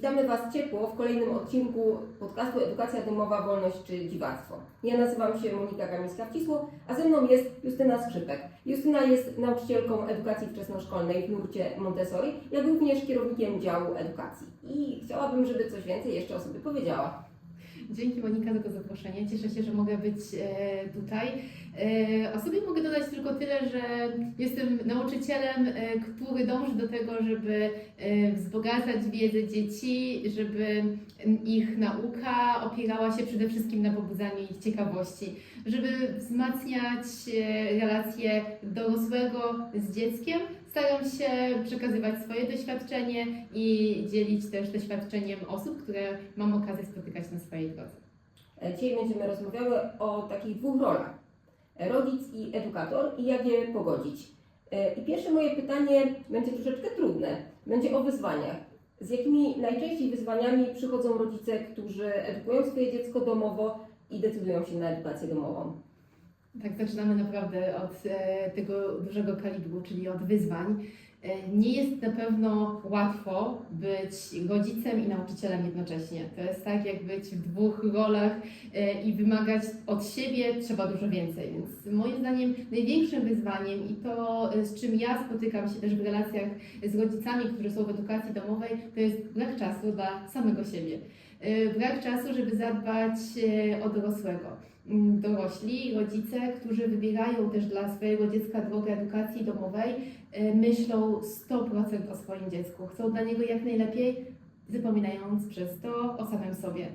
Witamy Was ciepło w kolejnym odcinku podcastu Edukacja Domowa, Wolność czy Dziwactwo. Ja nazywam się Monika Kamińska-Wcisło, a ze mną jest Justyna Skrzypek. Justyna jest nauczycielką edukacji wczesnoszkolnej w nurcie Montessori, jak również kierownikiem działu edukacji. I chciałabym, żeby coś więcej jeszcze o sobie powiedziała. Dzięki Monika za to zaproszenie. Cieszę się, że mogę być e, tutaj. E, o sobie mogę dodać tylko tyle, że jestem nauczycielem, e, który dąży do tego, żeby e, wzbogacać wiedzę dzieci, żeby ich nauka opierała się przede wszystkim na pobudzaniu ich ciekawości, żeby wzmacniać e, relacje dorosłego z dzieckiem. Staram się przekazywać swoje doświadczenie i dzielić też doświadczeniem osób, które mam okazję spotykać na swojej drodze. E, Dzisiaj będziemy rozmawiały o takich dwóch rolach. Rodzic i edukator i jak je pogodzić. E, I pierwsze moje pytanie będzie troszeczkę trudne. Będzie o wyzwaniach. Z jakimi najczęściej wyzwaniami przychodzą rodzice, którzy edukują swoje dziecko domowo i decydują się na edukację domową? Tak, zaczynamy naprawdę od e, tego dużego kalibru, czyli od wyzwań. E, nie jest na pewno łatwo być rodzicem i nauczycielem jednocześnie. To jest tak, jak być w dwóch rolach e, i wymagać od siebie trzeba dużo więcej. Więc moim zdaniem największym wyzwaniem i to, z czym ja spotykam się też w relacjach z rodzicami, którzy są w edukacji domowej, to jest brak czasu dla samego siebie. Brak czasu, żeby zadbać o dorosłego dorośli, rodzice, którzy wybierają też dla swojego dziecka drogę edukacji domowej, e, myślą 100% o swoim dziecku. Chcą dla niego jak najlepiej, zapominając przez to o samym sobie.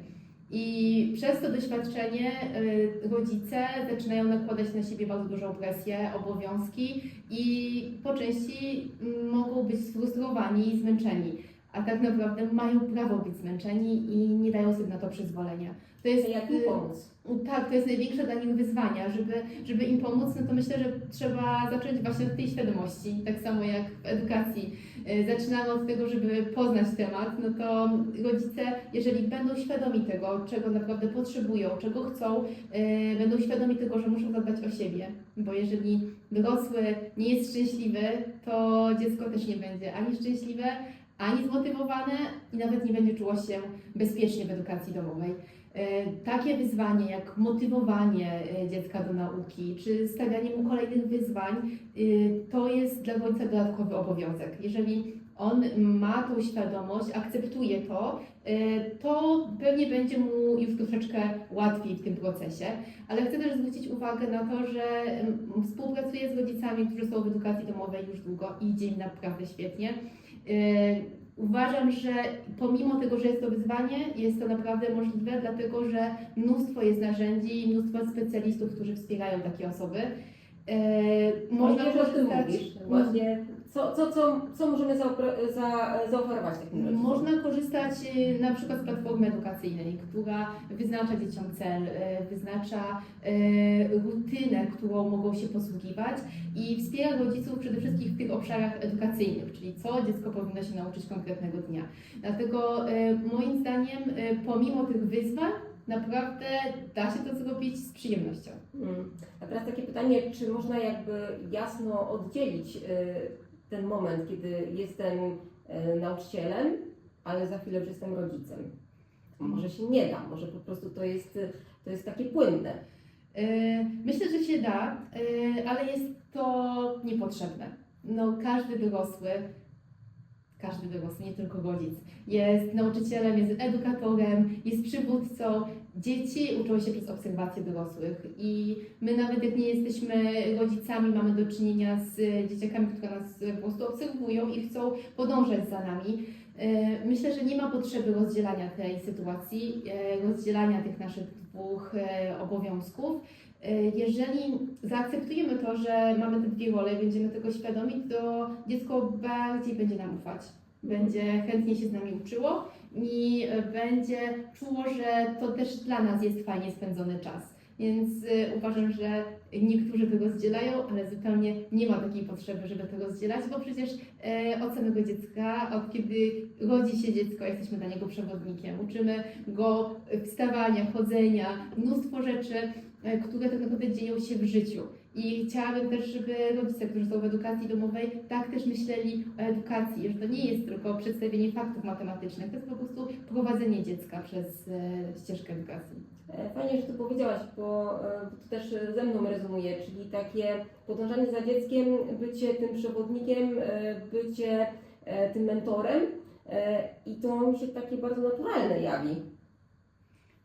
I przez to doświadczenie e, rodzice zaczynają nakładać na siebie bardzo dużą presję, obowiązki i po części mm, mogą być sfrustrowani i zmęczeni. A tak naprawdę mają prawo być zmęczeni i nie dają sobie na to przyzwolenia. To jest Jak im y, pomóc? tak, to jest największe dla nich wyzwania, żeby, żeby im pomóc, no to myślę, że trzeba zacząć właśnie od tej świadomości, tak samo jak w edukacji. E, Zaczynamy od tego, żeby poznać temat, no to rodzice, jeżeli będą świadomi tego, czego naprawdę potrzebują, czego chcą, e, będą świadomi tego, że muszą zadbać o siebie, bo jeżeli dorosły nie jest szczęśliwy, to dziecko też nie będzie ani szczęśliwe, ani zmotywowane i nawet nie będzie czuło się bezpiecznie w edukacji domowej. E, Takie wyzwanie jak motywowanie e, dziecka do nauki, czy stawianie mu kolejnych wyzwań, e, to jest dla rodzica dodatkowy obowiązek. Jeżeli on ma tą świadomość, akceptuje to, to pewnie będzie mu już troszeczkę łatwiej w tym procesie. Ale chcę też zwrócić uwagę na to, że współpracuję z rodzicami, którzy są w edukacji domowej już długo i idzie im naprawdę świetnie. Uważam, że pomimo tego, że jest to wyzwanie, jest to naprawdę możliwe, dlatego że mnóstwo jest narzędzi, mnóstwo specjalistów, którzy wspierają takie osoby. E, Można korzystać, mówisz. Właśnie, co, co, co, co możemy zaopro- za, zaoferować takim rodzicom? Można korzystać e, na przykład z platformy edukacyjnej, która wyznacza dzieciom cel, e, wyznacza e, rutynę, którą mogą się posługiwać i wspiera rodziców przede wszystkim w tych obszarach edukacyjnych, czyli co dziecko powinno się nauczyć konkretnego dnia. Dlatego moim zdaniem, pomimo tych wyzwań, naprawdę da się to zrobić z przyjemnością. Mm. A teraz takie pytanie, czy można jakby jasno oddzielić y, ten moment, kiedy jestem y, nauczycielem, ale za chwilę już jestem rodzicem? Może się nie da, może po prostu to jest, to jest takie płynne. E, Myślę, że się da, e, ale jest to niepotrzebne. No, każdy dorosły, każdy dorosły, nie tylko rodzic, jest nauczycielem, jest edukatorem, jest przywódcą. Dzieci uczą się przez obserwację dorosłych i my nawet jak nie jesteśmy rodzicami, mamy do czynienia z dzieciakami, które nas po prostu obserwują i chcą podążać za nami. E, Myślę, że nie ma potrzeby rozdzielania tej sytuacji, e, rozdzielania tych naszych dwóch e, obowiązków. Jeżeli zaakceptujemy to, że mamy te dwie role, będziemy tego świadomi, to dziecko bardziej będzie nam ufać. Będzie chętnie się z nami uczyło i e, będzie czuło, że to też dla nas jest fajnie spędzony czas. Więc e, uważam, że niektórzy to rozdzielają, ale zupełnie nie ma takiej potrzeby, żeby to rozdzielać, bo przecież e, od samego dziecka, od kiedy rodzi się dziecko, jesteśmy dla niego przewodnikiem. Uczymy go wstawania, chodzenia, mnóstwo rzeczy, które tak naprawdę dzieją się w życiu. I chciałabym też, żeby rodzice, którzy są w edukacji domowej, tak też myśleli o edukacji, że to nie jest tylko przedstawienie faktów matematycznych, to jest po prostu prowadzenie dziecka przez e, ścieżkę edukacji. E, Fajnie, że to powiedziałaś, bo e, to też ze mną rezonuje, czyli takie podążanie za dzieckiem, bycie tym przewodnikiem, bycie tym mentorem i to mi się takie bardzo naturalne jawi.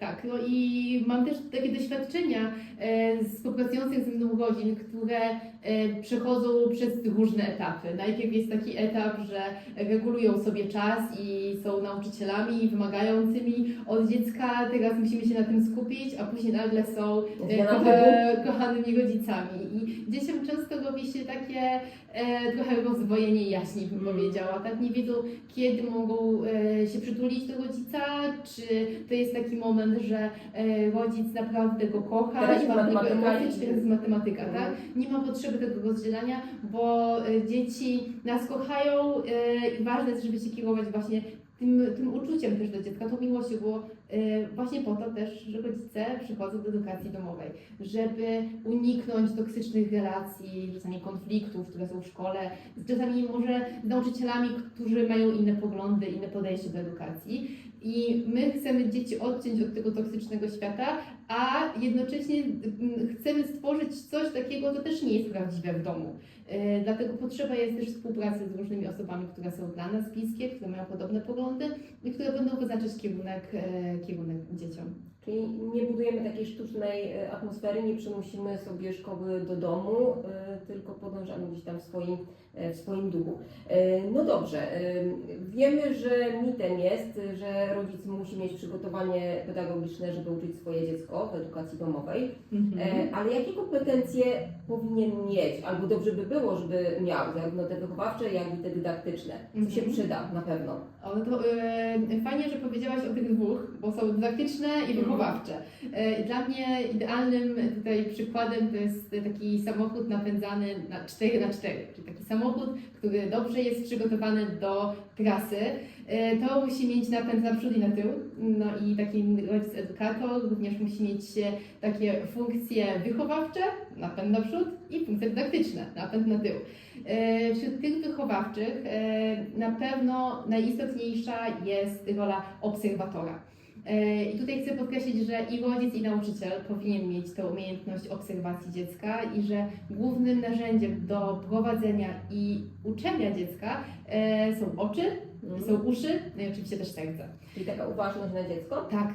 Tak, no i mam też takie doświadczenia e, z współpracujących ze mną godzin, które e, przechodzą przez różne etapy. Najpierw jest taki etap, że regulują sobie czas i są nauczycielami wymagającymi od dziecka, teraz musimy się na tym skupić, a później nagle są e, kocha, kochanymi rodzicami. I dzieciom często robi się takie e, trochę rozwojenie jaźni, bym Mm. powiedziała. Tak nie wiedzą, kiedy mogą e, się przytulić do rodzica, czy to jest taki moment, że e, rodzic naprawdę go kocha Teraz ma niego matematyka emocje, teraz jest matematyka, Mhm. tak? Nie ma potrzeby tego rozdzielania, bo e, dzieci nas kochają e, i ważne jest, żeby się kierować właśnie tym, tym uczuciem też do dziecka, tą miłością, bo e, właśnie po to też, rodzice przychodzą do edukacji domowej, żeby uniknąć toksycznych relacji, czasami konfliktów, które są w szkole, czasami może z nauczycielami, którzy mają inne poglądy, inne podejście do edukacji. I my chcemy dzieci odciąć od tego toksycznego świata, a jednocześnie mm, chcemy stworzyć coś takiego, co też nie jest prawdziwe w domu. E, Dlatego potrzeba jest też współpracy z różnymi osobami, które są dla nas bliskie, które mają podobne poglądy i które będą wyznaczać kierunek, e, kierunek dzieciom. Czyli nie budujemy takiej sztucznej e, atmosfery, nie przymusimy sobie szkoły do domu, tylko podążamy gdzieś tam w swoim, e, w swoim duchu. E, No dobrze, e, wiemy, że mitem jest, że rodzic musi mieć przygotowanie pedagogiczne, żeby uczyć swoje dziecko w edukacji domowej, E, ale jakie kompetencje powinien mieć, albo dobrze by było, żeby miał, zarówno te wychowawcze, jak i te dydaktyczne, co się Mhm. przyda na pewno. O, no to fajnie, że powiedziałaś o tych dwóch, bo są dydaktyczne i wychowawcze. E, i dla mnie idealnym tutaj przykładem to jest taki samochód napędzany na 4 na 4 czyli taki samochód, który dobrze jest przygotowany do trasy. E, to musi mieć napęd na przód i na tył. No i taki rodzic edukator również musi mieć e, takie funkcje wychowawcze, napęd na przód i funkcje dydaktyczne, napęd na tył. E, Wśród tych wychowawczych na pewno najistotniejsza jest rola obserwatora. E, I tutaj chcę podkreślić, że i rodzic, i nauczyciel powinien mieć tę umiejętność obserwacji dziecka i że głównym narzędziem do prowadzenia i uczenia dziecka e, są oczy, Mhm. są uszy, no i oczywiście też serce. Czyli taka uważność na dziecko. Tak,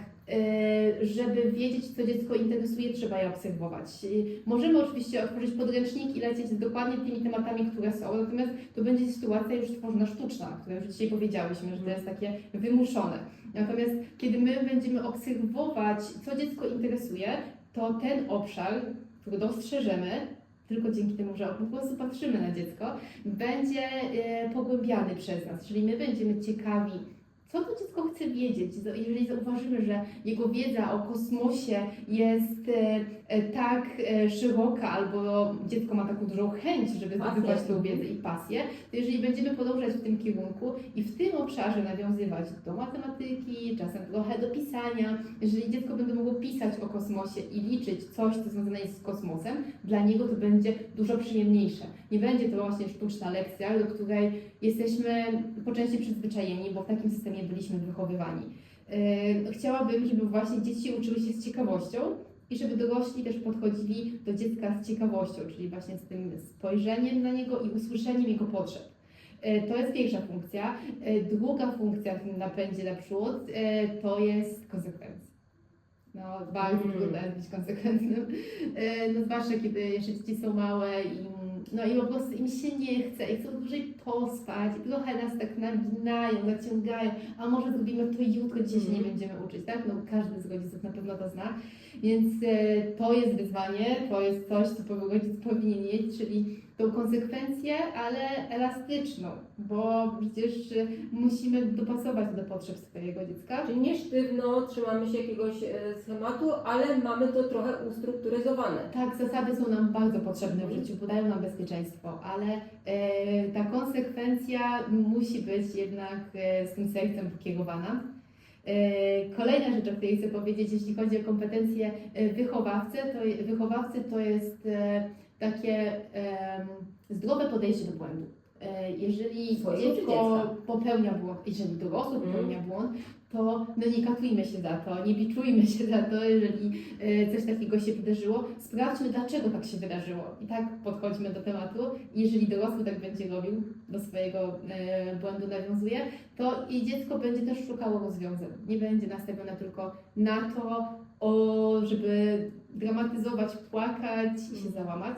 żeby wiedzieć, co dziecko interesuje, trzeba je obserwować. E, Możemy oczywiście otworzyć podręcznik i lecieć dokładnie tymi tematami, które są, natomiast to będzie sytuacja już tworzona sztuczna, o której już dzisiaj powiedziałyśmy, że to jest takie wymuszone. Natomiast kiedy my będziemy obserwować, co dziecko interesuje, to ten obszar, który dostrzeżemy, tylko dzięki temu, że po prostu patrzymy na dziecko, będzie e, pogłębiany przez nas, czyli my będziemy ciekawi, co to dziecko chce wiedzieć. Jeżeli zauważymy, że jego wiedza o kosmosie jest e, e, tak e, szeroka, albo dziecko ma taką dużą chęć, żeby zdobywać tą wiedzę i pasję, to jeżeli będziemy podążać w tym kierunku i w tym obszarze nawiązywać do matematyki, czasem trochę do pisania, jeżeli dziecko będzie mogło pisać o kosmosie i liczyć coś, co związane jest z kosmosem, dla niego to będzie dużo przyjemniejsze. Nie będzie to właśnie sztuczna lekcja, do której jesteśmy po części przyzwyczajeni, bo w takim systemie byliśmy wychowywani. Yy, Chciałabym, żeby właśnie dzieci uczyły się z ciekawością i żeby dorośli też podchodzili do dziecka z ciekawością, czyli właśnie z tym spojrzeniem na niego i usłyszeniem jego potrzeb. Yy, To jest pierwsza funkcja. Yy, Druga funkcja w tym napędzie naprzód yy, to jest konsekwencja. No, bardzo Mm. trudno jest być konsekwentnym. No, zwłaszcza kiedy jeszcze dzieci są małe i no i po prostu im się nie chce i chcą dłużej pospać i trochę nas tak naginają, naciągają, a może zrobimy to jutro, dzisiaj się nie Mhm. będziemy uczyć, tak? No każdy z rodziców na pewno to zna, więc e, to jest wyzwanie, to jest coś, co rodzic powinien mieć, czyli tą konsekwencję, ale elastyczną, bo przecież e, musimy dopasować do potrzeb swojego dziecka. Czyli nie sztywno trzymamy się jakiegoś e, schematu, ale mamy to trochę ustrukturyzowane. Tak, zasady są nam bardzo potrzebne w życiu, bo dają nam bezpieczeństwo, ale e, ta konsekwencja musi być jednak e, z tym sercem pokierowana. E, kolejna rzecz, o której chcę powiedzieć, jeśli chodzi o kompetencje e, wychowawcy, to, wychowawcy, to jest e, takie zdrowe podejście do błędu. E, Jeżeli dziecko popełnia błąd, jeżeli dorosły Mhm. popełnia błąd, to no nie katujmy się za to, nie biczujmy się za to, jeżeli e, coś takiego się wydarzyło. Sprawdźmy, dlaczego tak się wydarzyło. I tak podchodźmy do tematu. Jeżeli dorosły tak będzie robił, do swojego e, błędu nawiązuje, to i dziecko będzie też szukało rozwiązań. Nie będzie nastawione tylko na to, o, żeby dramatyzować, płakać i się załamać,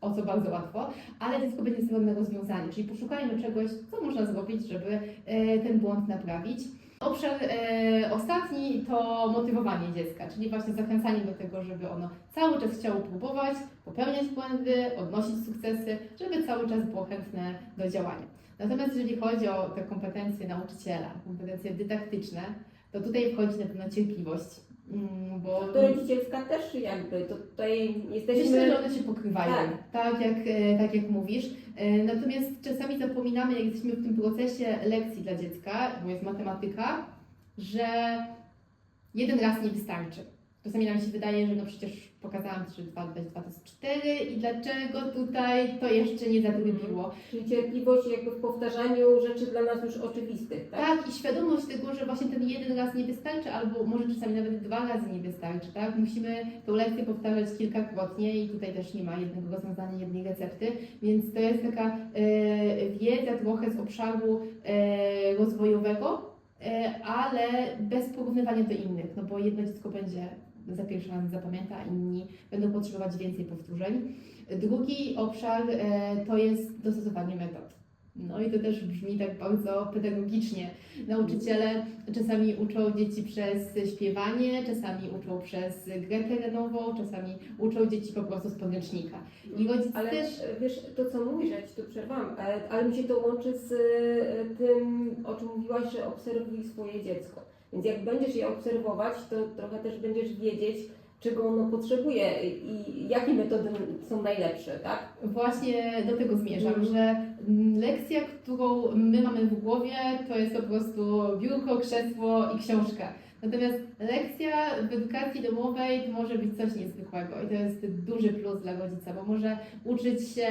o co bardzo łatwo, ale dziecko będzie na rozwiązanie, czyli poszukajmy czegoś, co można zrobić, żeby e, ten błąd naprawić. Obszar e, ostatni to motywowanie dziecka, czyli właśnie zachęcanie do tego, żeby ono cały czas chciało próbować, popełniać błędy, odnosić sukcesy, żeby cały czas było chętne do działania. Natomiast jeżeli chodzi o te kompetencje nauczyciela, kompetencje dydaktyczne, to tutaj wchodzi na pewno cierpliwość, bo To rodzicielska też jakby, to tutaj Myślę, jesteśmy... że one się pokrywają, tak, jak, e, tak jak mówisz. E, Natomiast czasami zapominamy, jak jesteśmy w tym procesie lekcji dla dziecka, bo jest matematyka, że jeden raz nie wystarczy. Czasami nam się wydaje, że no przecież pokazałam, że 2 dodać 2 to jest 4 i dlaczego tutaj to jeszcze nie zadrobiło. Czyli cierpliwość jakby w powtarzaniu rzeczy dla nas już oczywistych, tak? Tak, i świadomość tego, że właśnie ten jeden raz nie wystarczy, albo może czasami nawet dwa razy nie wystarczy, tak? Musimy tą lekcję powtarzać kilkakrotnie i tutaj też nie ma jednego rozwiązania, jednej recepty, więc to jest taka e, wiedza trochę z obszaru e, rozwojowego, e, ale bez porównywania do innych, no bo jedno dziecko będzie za pierwszy raz zapamięta, a inni będą potrzebować więcej powtórzeń. Drugi obszar e, to jest dostosowanie metod. No i to też brzmi tak bardzo pedagogicznie. Nauczyciele czasami uczą dzieci przez śpiewanie, czasami uczą przez grę terenową, czasami uczą dzieci po prostu z podręcznika. I rodzic Ale też... wiesz, to co mówisz, ja Ci tu przerwam, ale, ale mi się to łączy z e, tym, o czym mówiłaś, że obserwuj swoje dziecko. Więc jak będziesz je obserwować, to trochę też będziesz wiedzieć, czego ono potrzebuje i jakie metody są najlepsze, tak? Właśnie do tego zmierzam, Mhm. że mm, lekcja, którą my mamy w głowie, to jest po prostu biurko, krzesło i książka. Natomiast lekcja w edukacji domowej to może być coś niezwykłego i to jest duży plus dla rodzica, bo może uczyć się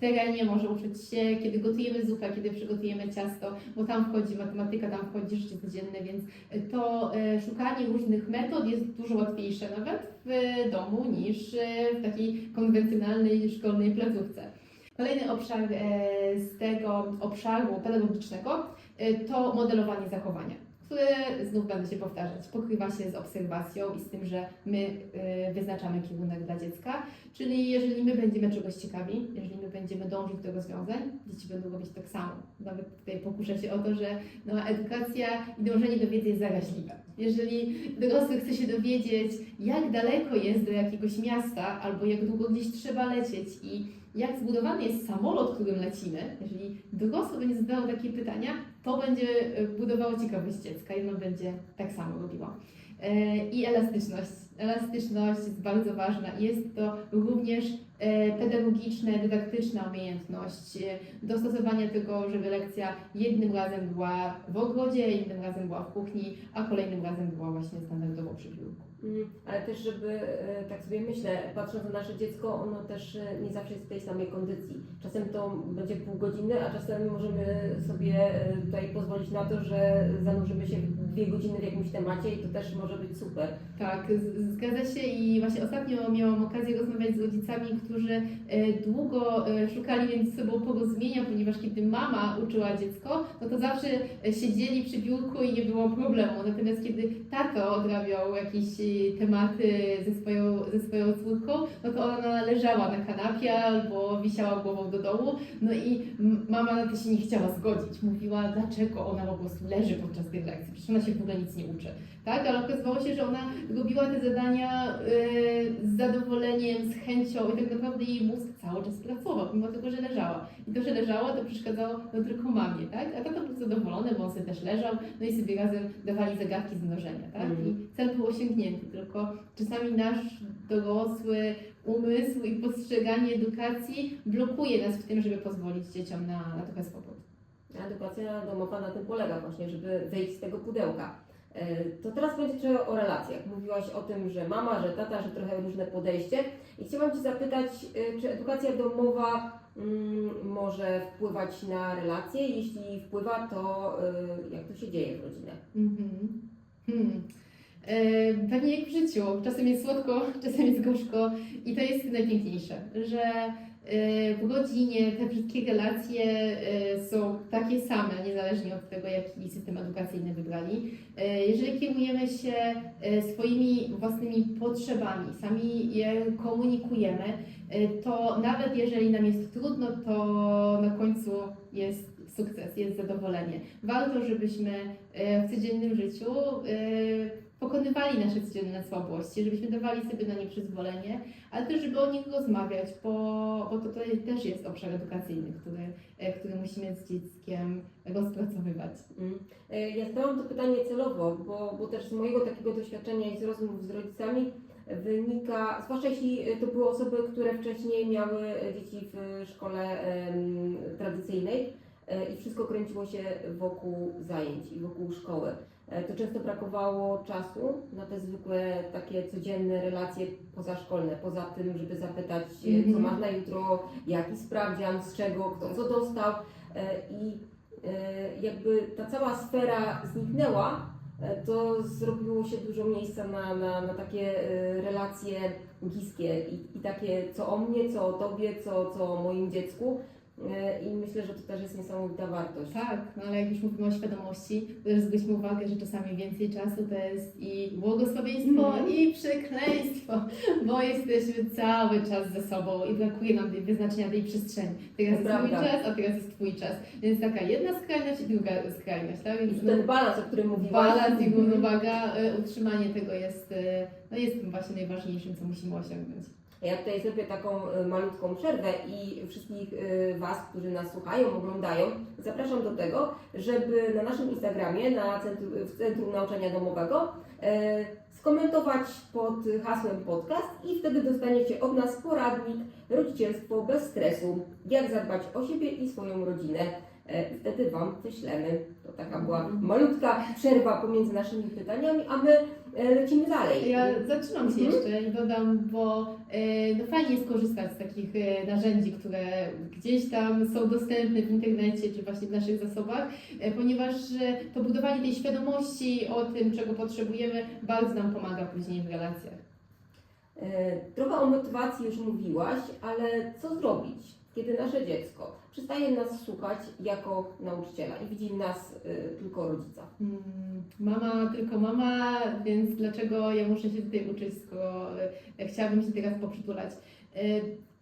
terenie, może uczyć się, kiedy gotujemy zupę, kiedy przygotujemy ciasto, bo tam wchodzi matematyka, tam wchodzi życie codzienne, więc to e, szukanie różnych metod jest dużo łatwiejsze nawet w domu niż e, w takiej konwencjonalnej szkolnej placówce. Kolejny obszar e, z tego obszaru pedagogicznego e, to modelowanie zachowania, które znów będę się powtarzać, pokrywa się z obserwacją i z tym, że my e, wyznaczamy kierunek dla dziecka, czyli jeżeli my będziemy czegoś ciekawi, jeżeli my będziemy dążyć do rozwiązań, dzieci będą robić tak samo. Nawet tutaj pokuszę się o to, że no, edukacja i dążenie do wiedzy jest zaraźliwe. Jeżeli dorosły chce się dowiedzieć, jak daleko jest do jakiegoś miasta, albo jak długo gdzieś trzeba lecieć i jak zbudowany jest samolot, którym lecimy, jeżeli dorosły będzie zadawał takie pytania, to będzie e, budowało ciekawość dziecka i ono będzie tak samo robiło. E, I elastyczność. Elastyczność jest bardzo ważna jest to również e, pedagogiczna, dydaktyczna umiejętność e, dostosowania tego, żeby lekcja jednym razem była w ogrodzie, innym razem była w kuchni, a kolejnym razem była właśnie standardowo przy biurku. Mm, Ale też, żeby e, tak sobie myślę, patrząc na nasze dziecko, ono też e, nie zawsze jest w tej samej kondycji. Czasem to będzie pół godziny, a czasem możemy sobie e, tutaj pozwolić na to, że zanurzymy się dwie godziny w jakimś temacie i to też może być super. Tak, zgadza się i właśnie ostatnio miałam okazję rozmawiać z rodzicami, którzy długo szukali między sobą porozumienia, ponieważ kiedy mama uczyła dziecko, no to zawsze siedzieli przy biurku i nie było problemu. Natomiast kiedy tato odrabiał tematy ze swoją, ze swoją córką, no to ona leżała na kanapie albo wisiała głową do dołu, no i mama na to się nie chciała zgodzić. Mówiła, dlaczego ona po prostu leży podczas tej lekcji, przecież ona się w ogóle nic nie uczy tak? Ale okazywało się, że ona robiła te zadania y, zadowoleniem, z chęcią i tak naprawdę jej mózg cały czas pracował, mimo tego, że leżała. I to, że leżała, to przeszkadzało no, tylko mamie, tak? A tata był zadowolony, bo on sobie też leżał, no i sobie razem dawali zagadki z mnożenia, tak? Mhm. I cel był osiągnięty, tylko czasami nasz dorosły umysł i postrzeganie edukacji blokuje nas w tym, żeby pozwolić dzieciom na, na trochę swobody. Edukacja domowa na tym polega właśnie, żeby wyjść z tego pudełka. E, To teraz będzie trochę o relacjach. Mówiłaś o tym, że mama, że tata, że trochę różne podejście. I chciałam Cię zapytać, e, czy edukacja domowa mm, może wpływać na relacje? Jeśli wpływa, to e, jak to się dzieje w rodzinach? Mhm. Hmm. E, Pewnie jak w życiu. Czasem jest słodko, czasem jest gorzko i to jest najpiękniejsze, że w rodzinie te wszystkie relacje e, są takie same, niezależnie od tego, jaki system edukacyjny wybrali. E, Jeżeli kierujemy się e, swoimi własnymi potrzebami, sami je komunikujemy, e, to nawet jeżeli nam jest trudno, to na końcu jest sukces, jest zadowolenie. Warto, żebyśmy e, w codziennym życiu e, pokonywali nasze codzienne słabości, żebyśmy dawali sobie na nie przyzwolenie, ale też, żeby o nich rozmawiać, bo, bo to, też jest obszar edukacyjny, który, e, który musimy z dzieckiem rozpracowywać. Mm. E, Ja zadałam to pytanie celowo, bo, bo też z mojego takiego doświadczenia i z rozmów z rodzicami wynika, zwłaszcza jeśli to były osoby, które wcześniej miały dzieci w szkole tradycyjnej e, i wszystko kręciło się wokół zajęć i wokół szkoły. E, To często brakowało czasu na te zwykłe takie codzienne relacje pozaszkolne, poza tym, żeby zapytać, e, co Mhm. masz na jutro, jaki sprawdzian, z czego, kto co dostał. E, I jakby ta cała sfera zniknęła, to zrobiło się dużo miejsca na, na, na takie relacje bliskie i, i takie co o mnie, co o tobie, co, co o moim dziecku. E, I myślę, że to też jest niesamowita wartość. Tak, no ale jak już mówimy o świadomości, to też zwróćmy uwagę, że czasami więcej czasu to jest i błogosławieństwo, Mhm. i przekleństwo, bo jesteśmy cały czas ze sobą i brakuje nam tej wyznaczenia tej przestrzeni. Teraz To jest mój prawda. czas, a teraz jest Twój czas. Więc taka jedna skrajność i druga skrajność, tak? I Więc tu ten balans, o którym mówiłaś. balans i Mhm. równowaga, y, utrzymanie tego jest, y, no jest tym właśnie najważniejszym, co musimy osiągnąć. Ja tutaj zrobię taką e, malutką przerwę i wszystkich e, Was, którzy nas słuchają, oglądają, zapraszam do tego, żeby na naszym Instagramie, na Centrum, w Centrum Nauczania Domowego, e, skomentować pod hasłem podcast i wtedy dostaniecie od nas poradnik Rodzicielstwo bez stresu, jak zadbać o siebie i swoją rodzinę. Wtedy Wam wyślemy. To taka była malutka przerwa pomiędzy naszymi pytaniami, a my lecimy dalej. Ja zaczynam się Mhm. jeszcze i dodam, bo e, no fajnie jest korzystać z takich e, narzędzi, które gdzieś tam są dostępne w internecie czy właśnie w naszych zasobach, e, ponieważ e, to budowanie tej świadomości o tym, czego potrzebujemy, bardzo nam pomaga później w relacjach. E, Trochę o motywacji już mówiłaś, ale co zrobić, kiedy nasze dziecko przestaje nas słuchać jako nauczyciela i widzi nas e, tylko rodzica? Mm, Mama, tylko mama, więc dlaczego ja muszę się tutaj uczyć, skoro e, chciałabym się teraz poprzytulać? E,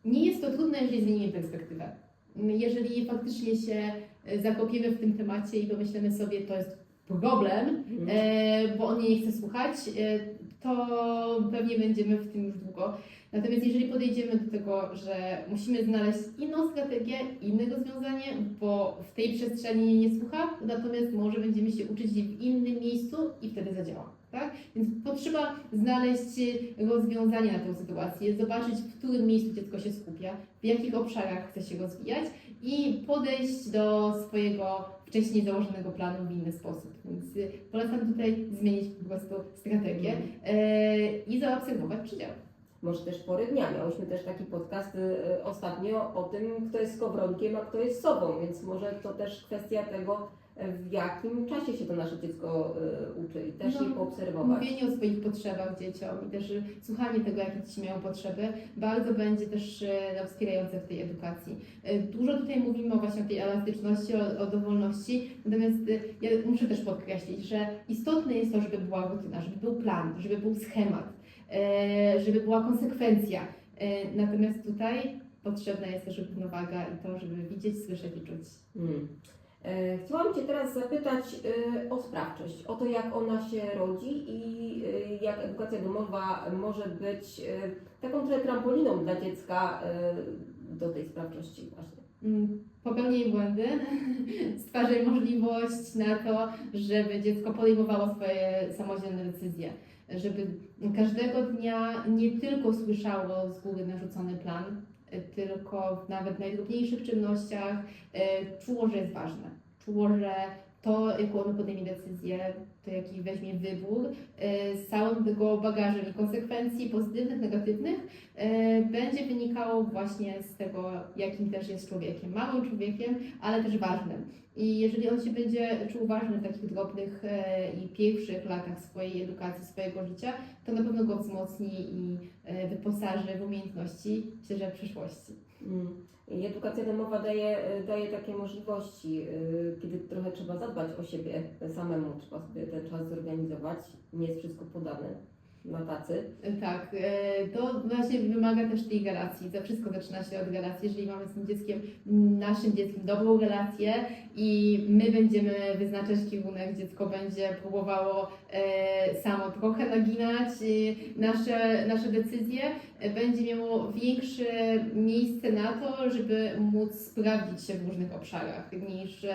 Nie jest to trudne, jeżeli zmienimy perspektywę. Jeżeli faktycznie się e, zakopiemy w tym temacie i pomyślimy sobie, to jest problem, e, bo on nie chce słuchać, to pewnie będziemy w tym już długo. Natomiast jeżeli podejdziemy do tego, że musimy znaleźć inną strategię, inne rozwiązanie, bo w tej przestrzeni nie słucha, natomiast może będziemy się uczyć w innym miejscu i wtedy zadziała. Tak? Więc potrzeba znaleźć rozwiązanie na tę sytuację, zobaczyć, w którym miejscu dziecko się skupia, w jakich obszarach chce się rozwijać i podejść do swojego wcześniej założonego planu w inny sposób. Więc y, polecam tutaj zmienić po prostu strategię e, i zaobserwować, czy działa. Może też pory dnia. Miałyśmy też taki podcast e, ostatnio o tym, kto jest skowronkiem, a kto jest sobą, więc może to też kwestia tego, w jakim czasie się to nasze dziecko e, uczy i też No, je poobserwować. Mówienie o swoich potrzebach dzieciom i też y, słuchanie tego, jakie dzieci mają potrzeby, bardzo będzie też y, no, wspierające w tej edukacji. Y, Dużo tutaj mówimy właśnie o tej elastyczności, o, o dowolności, natomiast y, ja muszę też podkreślić, że istotne jest to, żeby była rutyna, żeby był plan, żeby był schemat, y, żeby była konsekwencja. Y, Natomiast tutaj potrzebna jest też równowaga i to, żeby widzieć, słyszeć i czuć. Hmm. E, Chciałam Cię teraz zapytać e, o sprawczość, o to jak ona się rodzi i e, jak edukacja domowa może być e, taką trochę trampoliną dla dziecka e, do tej sprawczości właśnie. Mm, Popełnij błędy, stwarzaj możliwość na to, żeby dziecko podejmowało swoje samodzielne decyzje, żeby każdego dnia nie tylko słyszało z góry narzucony plan, y, tylko w nawet najdrobniejszych czynnościach y, czuło, że jest ważne, czuło, że to jaką on podejmie decyzję, to jaki weźmie wybór, e, z całym tego bagażem i konsekwencji pozytywnych, negatywnych, e, będzie wynikało właśnie z tego, jakim też jest człowiekiem. Małym człowiekiem, ale też ważnym. I jeżeli on się będzie czuł ważny w takich drobnych e, i pierwszych latach swojej edukacji, swojego życia, to na pewno go wzmocni i wyposaży w umiejętności, myślę, że w przyszłości. Mm. I edukacja domowa daje, daje takie możliwości, e, kiedy trochę trzeba zadbać o siebie samemu, trzeba sobie ten czas zorganizować, nie jest wszystko podane na tacy. Tak, e, to właśnie wymaga też tej relacji. Za wszystko zaczyna się od relacji. Jeżeli mamy z tym dzieckiem, naszym dzieckiem dobrą relację i my będziemy wyznaczać kierunek, dziecko będzie próbowało e, samo trochę naginać e, nasze, nasze decyzje, będzie miało większe miejsce na to, żeby móc sprawdzić się w różnych obszarach niż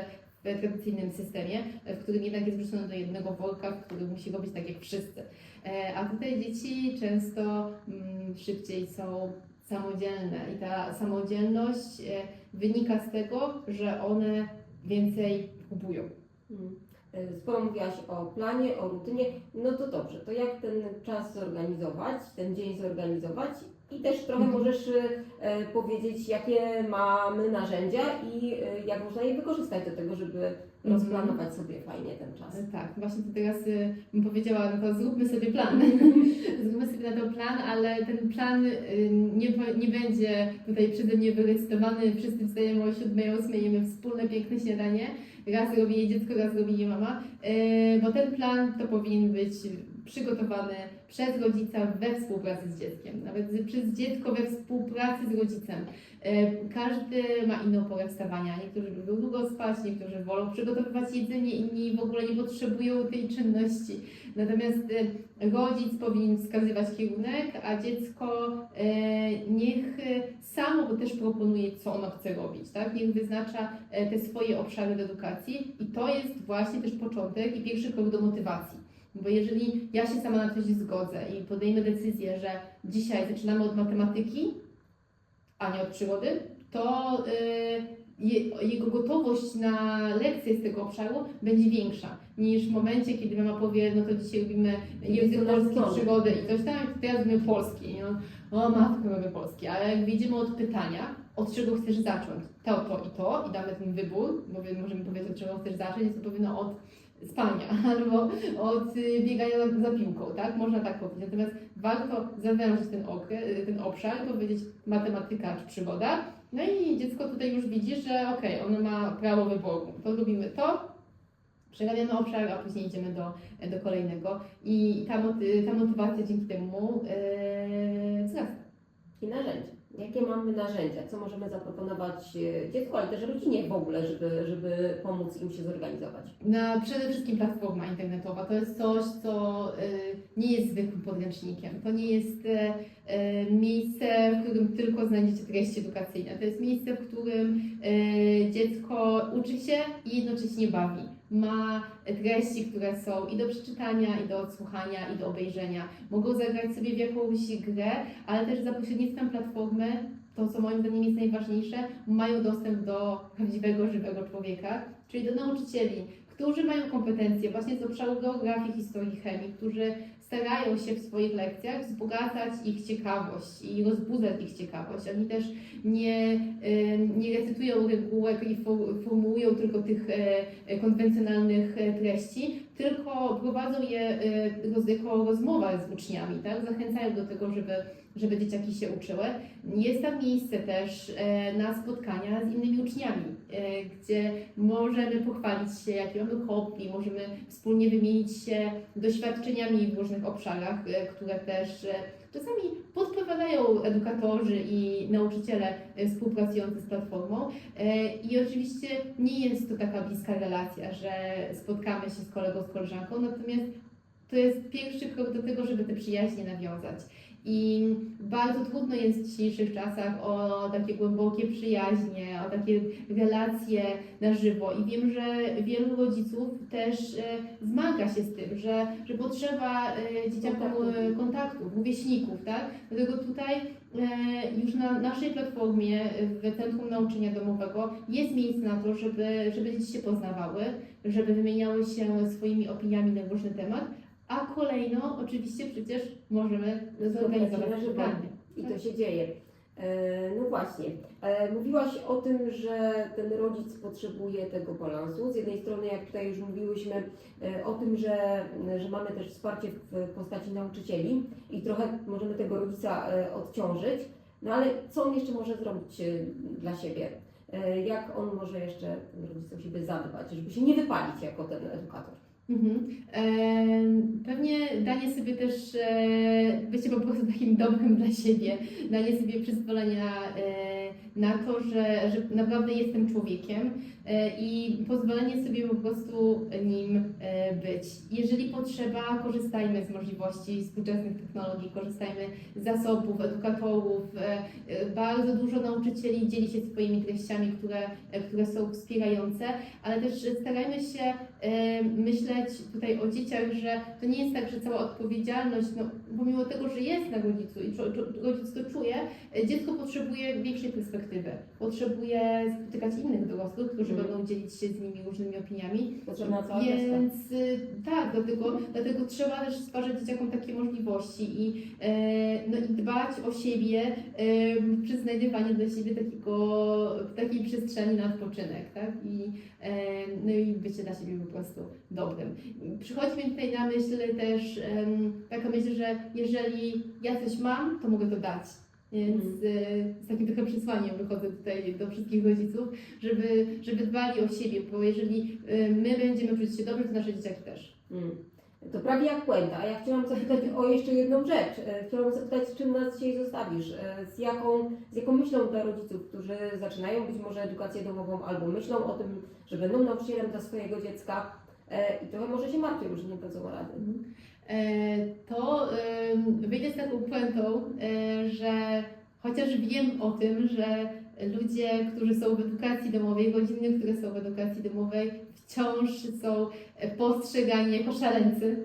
w tradycyjnym systemie, w którym jednak jest wrzucony do jednego worka, w którym musi robić tak jak wszyscy. E, A tutaj dzieci często mm, szybciej są samodzielne i ta samodzielność e, wynika z tego, że one więcej próbują. Mm. E, Sporo mówiłaś o planie, o rutynie. No to dobrze, to jak ten czas zorganizować, ten dzień zorganizować i też trochę Mhm. możesz e, powiedzieć, jakie mamy narzędzia i e, jak można je wykorzystać do tego, żeby. Rozplanować sobie fajnie ten czas. E, Tak, właśnie to teraz y, bym powiedziała, no to zróbmy sobie plan. zróbmy sobie na to plan, ale ten plan y, nie, nie będzie tutaj przeze mnie wyrecytowany. Wszyscy wstajemy o 7, 8, jemy wspólne, piękne śniadanie. Raz robi je dziecko, raz robi je mama. Y, Bo ten plan to powinien być przygotowany przez rodzica we współpracy z dzieckiem. Nawet przez dziecko we współpracy z rodzicem. E, Każdy ma inną porę wstawania. Niektórzy lubią długo spać, niektórzy wolą przygotowywać jedzenie, inni w ogóle nie potrzebują tej czynności. Natomiast e, rodzic powinien wskazywać kierunek, a dziecko e, niech samo bo też proponuje, co ono chce robić. Tak? Niech wyznacza e, te swoje obszary do edukacji i to jest właśnie też początek i pierwszy krok do motywacji. Bo jeżeli ja się sama na coś zgodzę i podejmę decyzję, że dzisiaj zaczynamy od matematyki, a nie od przyrody, to y, je, jego gotowość na lekcję z tego obszaru będzie większa niż w momencie, kiedy mama powie, no to dzisiaj robimy język polski, nasz przygodę i coś tam, to teraz robimy polski. I on, o matko, robię polski. Ale jak wyjdziemy od pytania, od czego chcesz zacząć? To, to i to i damy ten wybór, bo my możemy powiedzieć, od czego chcesz zacząć, to powinno od spania albo od y, biegania za, za piłką, tak? Można tak powiedzieć. Natomiast warto zawężyć ten, okres, ten obszar, powiedzieć matematyka czy przygoda. No i dziecko tutaj już widzi, że okej, ono ma prawo wyboru. To robimy to, przerabiamy obszar, a później idziemy do, do kolejnego. I ta, moty, ta motywacja dzięki temu yy, wzrasta. I narzędzia. Jakie mamy narzędzia? Co możemy zaproponować e, dziecku, ale też rodzinie w ogóle, żeby, żeby pomóc im się zorganizować? Na, przede wszystkim platforma internetowa to jest coś, co y, nie jest zwykłym podręcznikiem. To nie jest y, miejsce, w którym tylko znajdziecie treści edukacyjne. To jest miejsce, w którym dziecko uczy się i jednocześnie bawi. Ma treści, które są i do przeczytania, i do odsłuchania, i do obejrzenia. Mogą zagrać sobie w jakąś grę, ale też za pośrednictwem platformy to, co moim zdaniem jest najważniejsze, mają dostęp do prawdziwego, żywego człowieka, czyli do nauczycieli, którzy mają kompetencje właśnie z obszaru geografii, historii, chemii, którzy starają się w swoich lekcjach wzbogacać ich ciekawość i rozbudzać ich ciekawość. Oni też nie, y, nie recytują regułek i for- formułują tylko tych e, konwencjonalnych e, treści, tylko prowadzą je e, jako rozmowa z uczniami, tak? zachęcają do tego, żeby, żeby dzieciaki się uczyły. Jest tam miejsce też e, na spotkania z innymi uczniami, e, gdzie możemy pochwalić się, jakie mamy hobby, możemy wspólnie wymienić się doświadczeniami w różnych obszarach, e, które też czasami podpowiadają edukatorzy i nauczyciele współpracujący z platformą. I oczywiście nie jest to taka bliska relacja, że spotkamy się z kolegą, z koleżanką, natomiast to jest pierwszy krok do tego, żeby te przyjaźnie nawiązać. I bardzo trudno jest w dzisiejszych czasach o takie głębokie przyjaźnie, o takie relacje na żywo. I wiem, że wielu rodziców też e, zmaga się z tym, że, że potrzeba e, dzieciakom Kontaktów. e, kontaktów, rówieśników, tak? Dlatego tutaj już na naszej platformie w Centrum Nauczenia Domowego jest miejsce na to, żeby, żeby dzieci się poznawały, żeby wymieniały się swoimi opiniami na różny temat, a kolejno oczywiście przecież możemy zorganizować spotkanie. I to się dzieje. E, No właśnie. E, Mówiłaś o tym, że ten rodzic potrzebuje tego balansu. Z jednej strony, jak tutaj już mówiłyśmy, e, o tym, że, że mamy też wsparcie w postaci nauczycieli i trochę możemy tego rodzica odciążyć. No ale co on jeszcze może zrobić dla siebie? Jak on może jeszcze ten rodzic o siebie zadbać, żeby się nie wypalić jako ten edukator? Mhm. Em, Pewnie danie sobie też, e, bycie po prostu takim dobrym dla siebie, danie sobie przyzwolenia e, na to, że, że naprawdę jestem człowiekiem e, i pozwolenie sobie po prostu nim e, być. Jeżeli potrzeba, korzystajmy z możliwości współczesnych technologii, korzystajmy z zasobów, edukatorów. e, e, Bardzo dużo nauczycieli dzieli się swoimi treściami, które, e, które są wspierające, ale też starajmy się e, myśleć tutaj o dzieciach, że to nie jest tak, że cała odpowiedzialność, no, pomimo tego, że jest na rodzicu i rodzic to czuje, e, dziecko potrzebuje większej perspektywy. Potrzebuje spotykać innych dorosłych, którzy Mhm. będą dzielić się z nimi różnymi opiniami. Potrzebna cała. Więc y, tak, dlatego, dlatego trzeba też stwarzać dzieciakom takie możliwości i, no, i dbać o siebie przy znajdywaniu dla siebie takiego, takiej przestrzeni na odpoczynek, tak? I, no i bycie dla siebie po prostu dobrym. Przychodzi mi tutaj na myśl też taka myśl, że jeżeli ja coś mam, to mogę to dać. Więc e, z takim trochę przesłaniem wychodzę tutaj do wszystkich rodziców, żeby, żeby dbali o siebie, bo jeżeli e, my będziemy czuć się dobrze, to nasze dzieciaki też. Mm. To prawie jak puenta. A ja chciałam zapytać o jeszcze jedną rzecz. E, Chciałam zapytać, czym nas dzisiaj zostawisz? E, Z jaką, z jaką myślą dla rodziców, którzy zaczynają być może edukację domową albo myślą o tym, że będą nauczycielem dla swojego dziecka e, i trochę może się martwią, że nie dadzą rady. To wyjdę z taką puentą, że chociaż wiem o tym, że ludzie, którzy są w edukacji domowej, rodziny, które są w edukacji domowej, wciąż są postrzegani jako szaleńcy.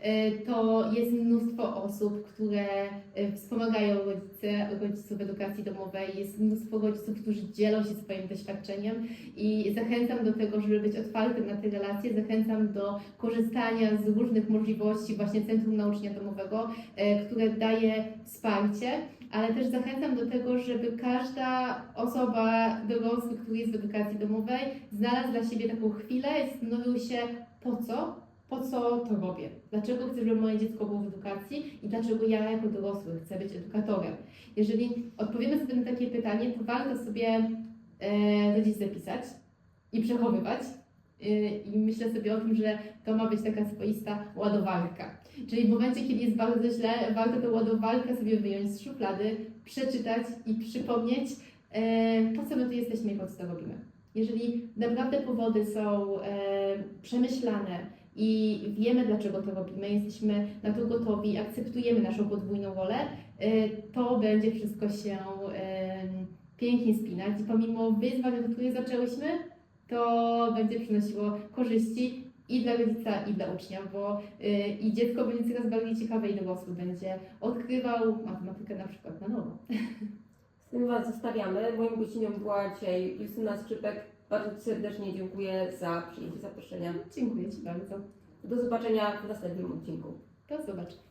E, To jest mnóstwo osób, które e, wspomagają rodzice, rodziców w edukacji domowej. Jest mnóstwo rodziców, którzy dzielą się swoim doświadczeniem i zachęcam do tego, żeby być otwartym na te relacje. Zachęcam do korzystania z różnych możliwości właśnie Centrum Nauczania Domowego, e, które daje wsparcie, ale też zachęcam do tego, żeby każda osoba, dorosły, który jest w edukacji domowej, znalazł dla siebie taką chwilę i zastanowił się po co, po co to robię, dlaczego chcę, żeby moje dziecko było w edukacji i dlaczego ja jako dorosły chcę być edukatorem. Jeżeli odpowiemy sobie na takie pytanie, to warto sobie e, zapisać i przechowywać. Y, I myślę sobie o tym, że to ma być taka swoista ładowarka. Czyli w momencie, kiedy jest bardzo źle, warto tę ładowarkę sobie wyjąć z szuflady, przeczytać i przypomnieć, e, po co my tu jesteśmy i po co to robimy. Jeżeli naprawdę powody są e, przemyślane i wiemy, dlaczego to robimy, jesteśmy na to gotowi, akceptujemy naszą podwójną rolę, e, to będzie wszystko się pięknie spinać. I pomimo wyzwań, od których zaczęłyśmy, to będzie przynosiło korzyści i dla rodzica, i dla ucznia, bo y, i dziecko będzie coraz bardziej ciekawe i dorosły będzie odkrywał matematykę na przykład na nowo. Z tym Was zostawiamy. Moją gościnią była dzisiaj Justyna Skrzypek. Bardzo serdecznie dziękuję za przyjęcie zaproszenia. Dziękuję Ci bardzo. Do zobaczenia w następnym odcinku. Do zobaczenia.